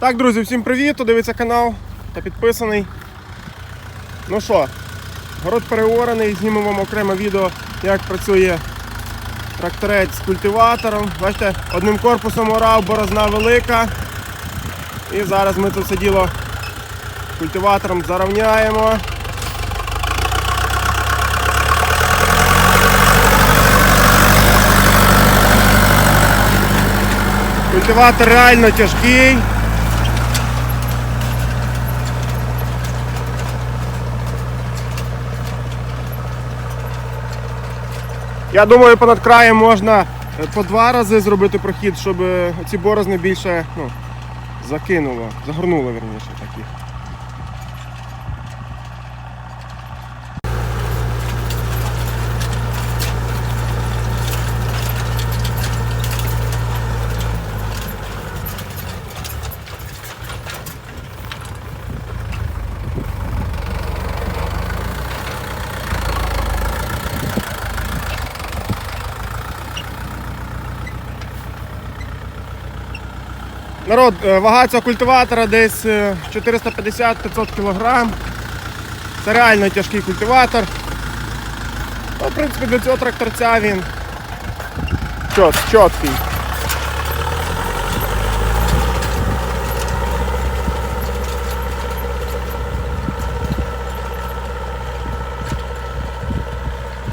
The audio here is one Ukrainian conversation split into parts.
Так, друзі, всім привіт! Хто дивиться канал та підписаний. Ну що, город переораний, знімемо вам окреме відео, як працює тракторець з культиватором. Бачите, одним корпусом орав, борозна велика. І зараз ми це все діло культиватором зарівняємо. Культиватор реально тяжкий. Я думаю, понад краєм можна е, по два рази зробити прохід, щоб е, ці борозни більше ну, закинуло, загорнуло верніше такі. Народ, е, вага цього культиватора десь е, 450-500 кг. Це реально тяжкий культиватор. Ну, в принципі, для цього тракторця він чот, чіткий.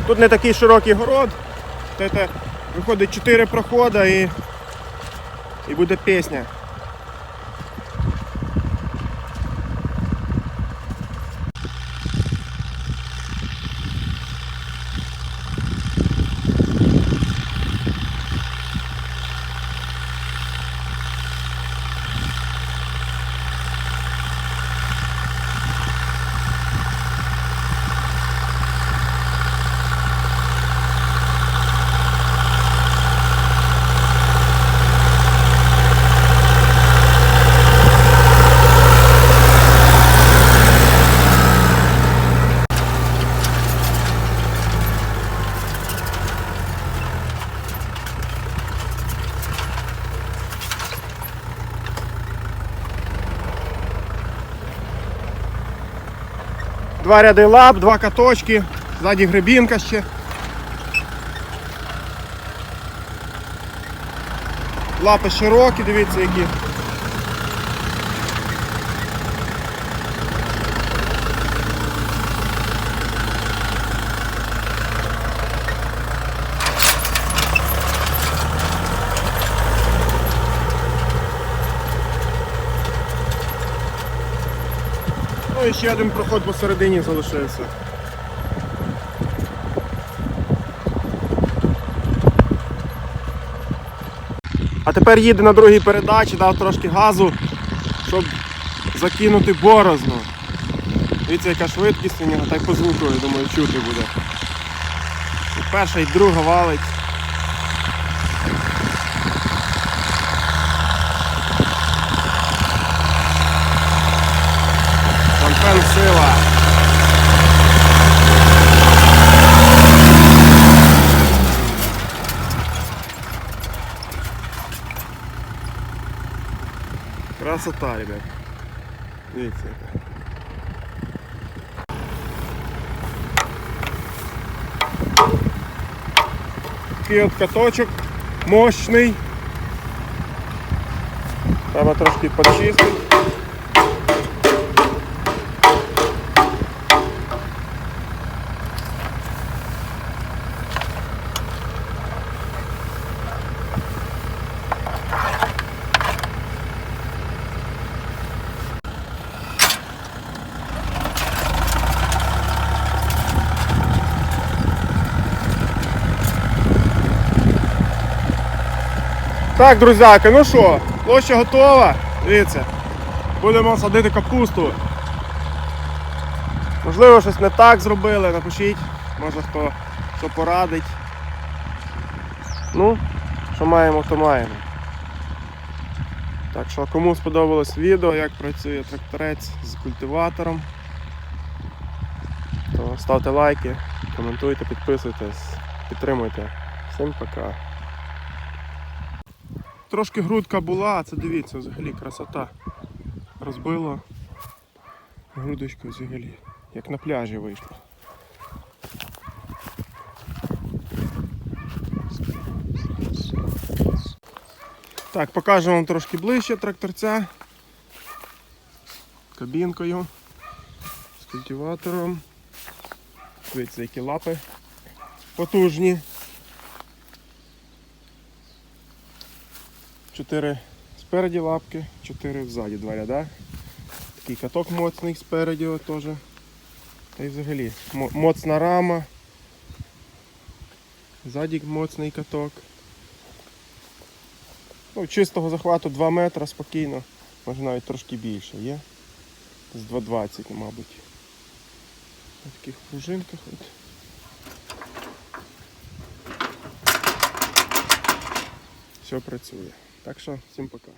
Тут не такий широкий город. Це виходить 4 проходи і і буде пісня. Два ряди лап, два каточки, ззаді гребінка ще. Лапи широкі, дивіться які. Ну і ще один проход посередині залишився. А тепер їде на другій передачі, дав трошки газу, щоб закинути борозну. Дивіться, яка швидкість у нього, так по звуку, я думаю, чути буде. І перша і друга валить. Красота, ребят. Дивіться. яка. Такий от каточок мощний. Треба трошки почистити. Так, друзяки, ну що, площа готова. Дивіться. Будемо садити капусту. Можливо, щось не так зробили, напишіть, може хто що порадить. Ну, що маємо, то маємо. Так що, кому сподобалось відео, як працює тракторець з культиватором, то ставте лайки, коментуйте, підписуйтесь, підтримуйте. Всім пока. Трошки грудка була, а це дивіться, взагалі красота. розбило. Грудочку взагалі. Як на пляжі вийшло. Так, покажу вам трошки ближче тракторця. Кабінкою. З культиватором. Дивіться, які лапи потужні. Чотири спереді лапки, чотири ззаді два ряда. Такий каток моцний спереді теж. Та й взагалі моцна рама. Ззаді моцний каток. Ну, чистого захвату 2 метри спокійно, може навіть трошки більше є. З 2,20, мабуть. На таких пружинках от. Все працює. Так що всім пока.